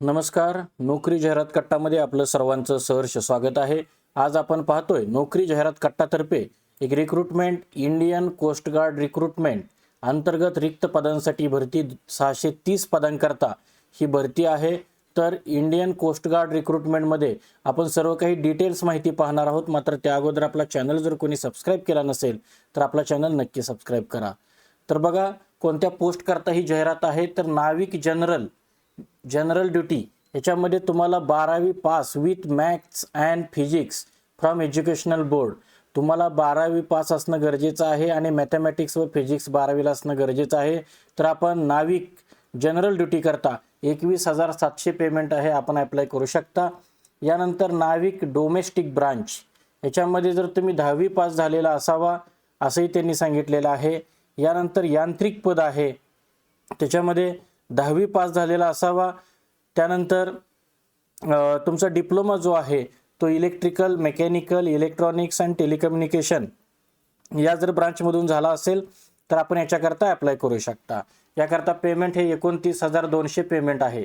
नमस्कार. नोकरी जाहिरात कट्टामध्ये आपलं सर्वांचं सहर्ष स्वागत आहे. आज आपण पाहतोय नोकरी जाहिरात कट्टातर्फे एक recruitment Indian Coast Guard recruitment अंतर्गत रिक्त पदांसाठी भरती सहाशे तीस पदांकरता ही भरती आहे. तर इंडियन कोस्ट गार्ड रिक्रुटमेंटमध्ये आपण सर्व काही डिटेल्स माहिती पाहणार आहोत. मात्र त्या अगोदर आपला चॅनल जर कोणी सबस्क्राईब केला नसेल तर आपला चॅनल नक्की सबस्क्राईब करा. तर बघा कोणत्या पोस्टकरता ही जाहिरात आहे? तर नाविक जनरल जनरल ड्युटी. याच्यामध्ये तुम्हाला बारावी pass with maths and physics from educational board तुम्हाला बारावी पास असणं गरजेचं आहे आणि मॅथमॅटिक्स व फिजिक्स बारावीला असणं गरजेचं आहे. तर आपण नाविक जनरल ड्युटी करता. एकवीस हजार सातशे पेमेंट आहे आपण अप्लाय करू शकता. यानंतर नाविक डोमेस्टिक ब्रांच याच्यामध्ये जर तुम्ही दहावी पास झालेला असावा असंही त्यांनी सांगितलेलं आहे. यानंतर यांत्रिक पद आहे. त्याच्यामध्ये दहावी पास झालेला असावा. त्यानंतर तुमचा डिप्लोमा जो आहे तो electrical mechanical electronics and telecommunication या जर ब्रांचमधून झाला असेल तर आपण याच्याकरता अप्लाय करू शकता. याकरता पेमेंट हे एकोणतीस हजार दोनशे पेमेंट आहे.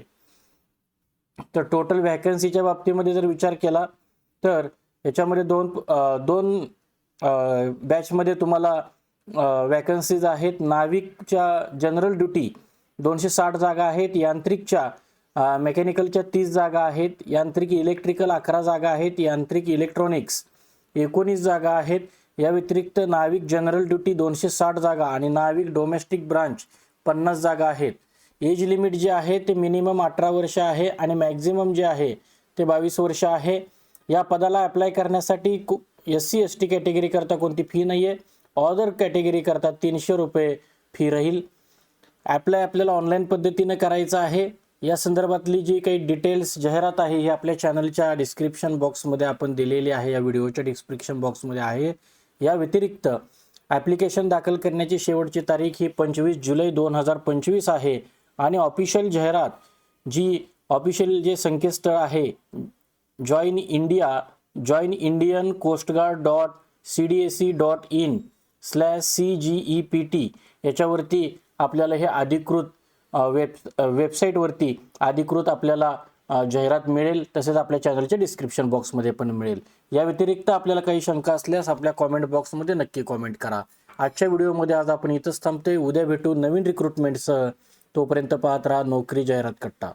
तर टोटल व्हॅकन्सीच्या बाबतीमध्ये जर विचार केला तर याच्यामध्ये दोन दोन बॅचमध्ये तुम्हाला वॅकन्सीज आहेत. नाविकच्या जनरल ड्युटी दोनशे साठ जागा आहेत. यांत्रिकच्या मेकॅनिकलच्या तीस जागा आहेत. यांत्रिक इलेक्ट्रिकल अकरा जागा आहेत. यांत्रिक इलेक्ट्रॉनिक्स एकोणीस जागा आहेत. या व्यतिरिक्त नाविक जनरल ड्युटी दोनशे साठ जागा आणि नाविक डोमेस्टिक ब्रांच पन्नास जागा आहेत. एज लिमिट जे आहे ते मिनिमम अठरा वर्ष आहे आणि मॅक्झिमम जे आहे ते बावीस वर्ष आहे. या पदाला अप्लाय करण्यासाठी कु S C S T category करता कोणती फी नाही आहे ऑदर कॅटेगरी करता तीनशे रुपये फी राहील. ॲप्लाय आपल्याला ऑनलाईन पद्धतीनं करायचं आहे. या संदर्भातली जी काही डिटेल्स जाहिरात आहे ही आपल्या चॅनलच्या डिस्क्रिप्शन बॉक्समध्ये आपण दिलेली आहे. या व्हिडिओच्या डिस्क्रिप्शन बॉक्समध्ये आहे. या व्यतिरिक्त ॲप्लिकेशन दाखल करण्याची शेवटची तारीख ही पंचवीस जुलै दोन हजार पंचवीस आहे. आणि ऑफिशियल जाहिरात जी ऑफिशियल जे संकेतस्थळ आहे join India join Indian coastguard dot C D S C dot in slash C G E P T याच्यावरती आपल्याला हे अधिकृत वेब वेबसाईटवरती अधिकृत आपल्याला जाहिरात मिळेल तसेच आपल्या चॅनलच्या डिस्क्रिप्शन बॉक्समध्ये पण मिळेल. या व्यतिरिक्त आपल्याला काही शंका असल्यास आपल्या कॉमेंट बॉक्समध्ये नक्की कॉमेंट करा. आजच्या व्हिडिओमध्ये आज आपण इथंच थांबतोय. उद्या भेटू नवीन रिक्रुटमेंटसह तोपर्यंत पाहत राहा नोकरी जाहिरात कट्टा.